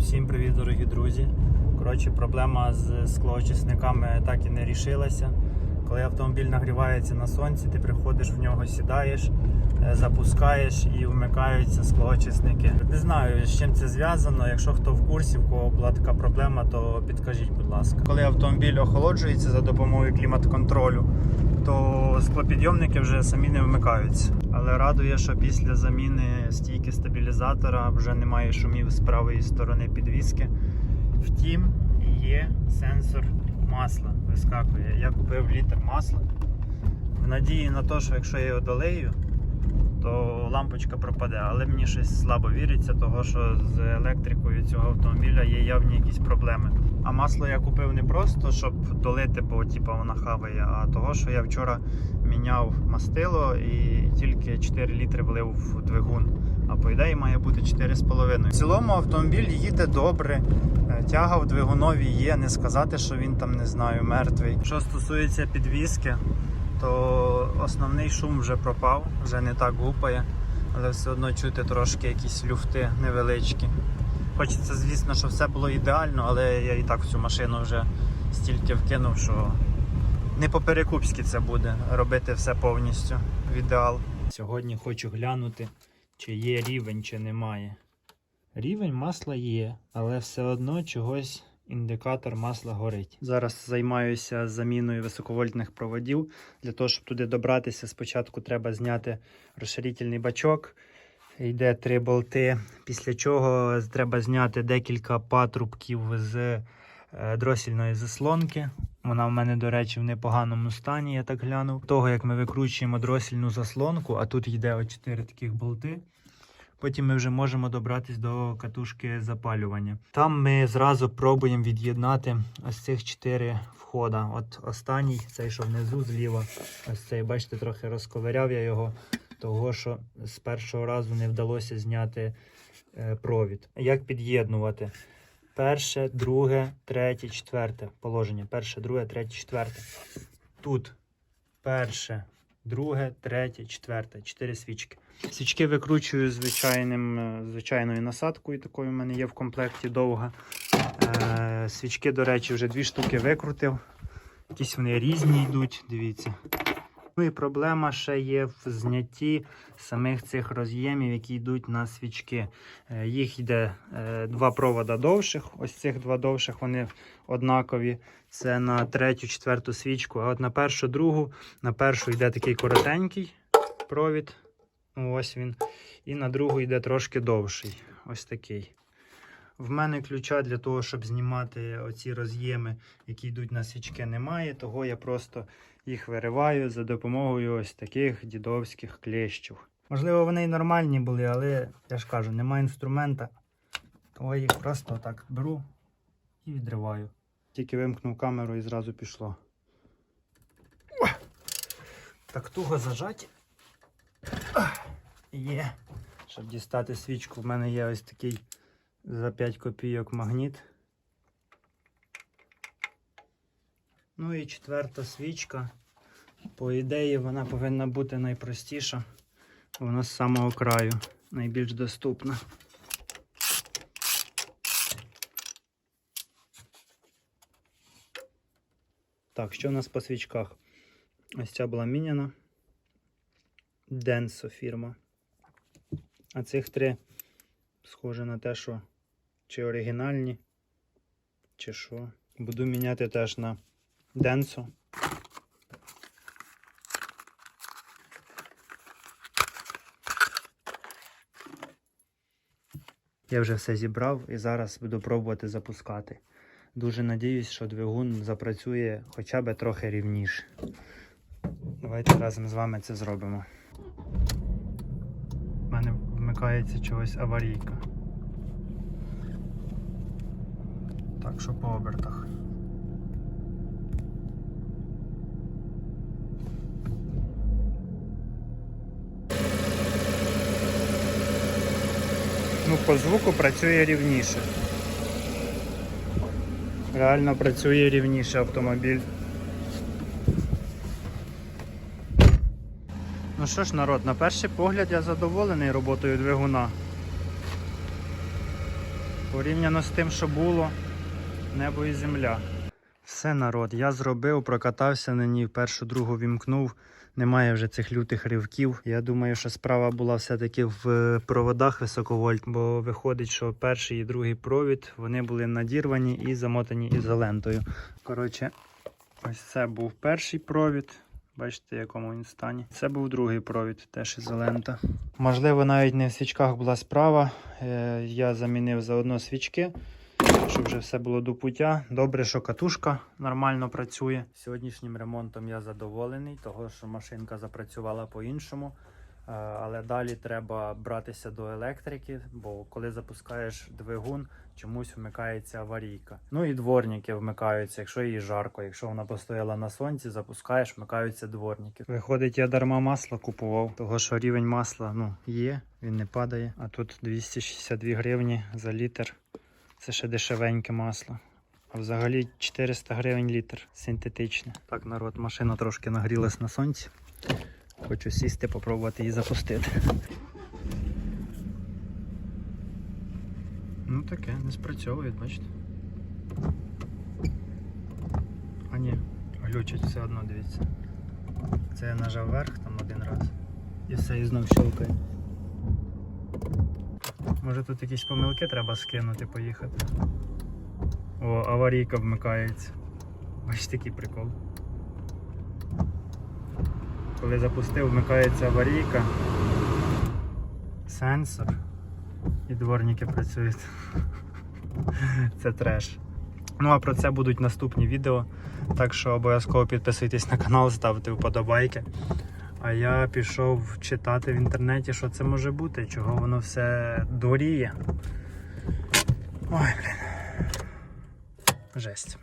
Всім привіт, дорогі друзі. Коротше, проблема з склоочисниками так і не рішилася. Коли автомобіль нагрівається на сонці, ти приходиш в нього, сідаєш, е, запускаєш і вмикаються склоочисники. Не знаю, з чим це зв'язано. Якщо хто в курсі, в кого була така проблема, то підкажіть, будь ласка. Коли автомобіль охолоджується за допомогою клімат-контролю, то склопідйомники вже самі не вмикаються. Але радує, що після заміни стійки стабілізатора вже немає шумів з правої сторони підвіски. Втім, є сенсор масла. Вискакує. Я купив літр масла в надії на те, що якщо я його долею, то лампочка пропаде. Але мені щось слабо віриться, того що з електрикою цього автомобіля є явні якісь проблеми. А масло я купив не просто, щоб долити, бо типу, воно хаває, а того, що я вчора міняв мастило і тільки 4 літри влив в двигун. А по ідеї має бути 4,5. В цілому автомобіль їде добре. Е, Тяга в двигунові є, не сказати, що він там не знаю, мертвий. Що стосується підвіски, то основний шум вже пропав, вже не так гупає, але все одно чути трошки якісь люфти невеличкі. Хочеться, звісно, щоб все було ідеально, але я і так в цю машину вже стільки вкинув, що не по-перекупськи це буде робити все повністю в ідеал. Сьогодні хочу глянути, чи є рівень, чи немає. Рівень масла є, але все одно чогось індикатор масла горить. Зараз займаюся заміною високовольтних проводів. Для того, щоб туди добратися, спочатку треба зняти розширительний бачок. Йде три болти, після чого треба зняти декілька патрубків з е, дросільної заслонки. Вона в мене, до речі, в непоганому стані, я так глянув. Того, як ми викручуємо дросільну заслонку, а тут йде от 4 таких болти. Потім ми вже можемо добратись до катушки запалювання. Там ми зразу пробуємо від'єднати ось цих 4 входа. От останній, цей, що внизу зліва, ось цей, бачите, трохи розковиряв я його, того що з першого разу не вдалося зняти е, провід. Як під'єднувати? Перше, друге, третє, четверте положення. Перше, друге, третє, четверте. Тут перше, друге, третє, четверте. Чотири свічки. Свічки викручую звичайним, е, звичайною насадкою. Такою в мене є в комплекті довга. Е, свічки, до речі, вже дві штуки викрутив. Якісь вони різні йдуть, дивіться. Ну і проблема ще є в знятті самих цих роз'ємів, які йдуть на свічки. Е, Їх йде е, два провода довших. Ось цих два довших вони однакові. Це на третю, четверту свічку. А от на першу, другу, на першу йде такий коротенький провід. Ось він. І на другу йде трошки довший. Ось такий. В мене ключа для того, щоб знімати оці роз'єми, які йдуть на свічки, немає. Того я просто їх вириваю за допомогою ось таких дідовських клещів. Можливо, вони і нормальні були, але я ж кажу, немає інструмента. Того їх просто так беру і відриваю. Тільки вимкнув камеру і зразу пішло. О! Так туго зажать. Є. Щоб дістати свічку, в мене є ось такий за 5 копійок магніт. Ну і четверта свічка. По ідеї вона повинна бути найпростіша. Вона з самого краю, найбільш доступна. Так, що у нас по свічках? Ось ця була міняна. Денсо фірма. А цих три схоже на те, що чи оригінальні, чи що. Буду міняти теж на Денсо. Я вже все зібрав і зараз буду пробувати запускати. Дуже надіюсь, що двигун запрацює хоча б трохи рівніше. Давайте разом з вами це зробимо. У мене вмикається чогось аварійка. Так що по обертах. Ну, по звуку працює рівніше. Реально працює рівніше автомобіль. Ну що ж, народ, на перший погляд я задоволений роботою двигуна. Порівняно з тим, що було, небо і земля. Все, народ, я зробив, прокатався на ній, першу другу вімкнув. Немає вже цих лютих ривків. Я думаю, що справа була все-таки в е, проводах високовольт, бо виходить, що перший і другий провід вони були надірвані і замотані ізолентою. Коротше, ось це був перший провід. Бачите, якому він стані. Це був другий провід, теж ізолента. Можливо, навіть не в свічках була справа. Е, Я замінив заодно свічки, щоб вже все було до пуття. Добре, що катушка нормально працює. Сьогоднішнім ремонтом я задоволений, того що машинка запрацювала по-іншому. Е, Але далі треба братися до електрики, бо коли запускаєш двигун, чомусь вмикається аварійка. Ну і дворники вмикаються, якщо їй жарко. Якщо вона постояла на сонці, запускаєш, вмикаються дворники. Виходить, я дарма масло купував, того що рівень масла ну, є, він не падає. А тут 262 гривні за літр. Це ще дешевеньке масло. А взагалі 400 гривень літр синтетичне. Так, народ, машина трошки нагрілась на сонці. Хочу сісти, попробувати її запустити. Ну таке, не спрацьовує, бачите. А ні, глючить все одно, дивіться. Це я нажав вверх там один раз. І все, і знов щелкає. Може тут якісь помилки треба скинути, поїхати. О, аварійка вмикається. Бачите, який прикол. Коли запустив, вмикається аварійка, сенсор і дворники працюють. Це треш. Ну а про це будуть наступні відео. Так що обов'язково підписуйтесь на канал, ставте вподобайки. А я пішов читати в інтернеті, що це може бути, чого воно все доріє. Ой, блін. Жесть.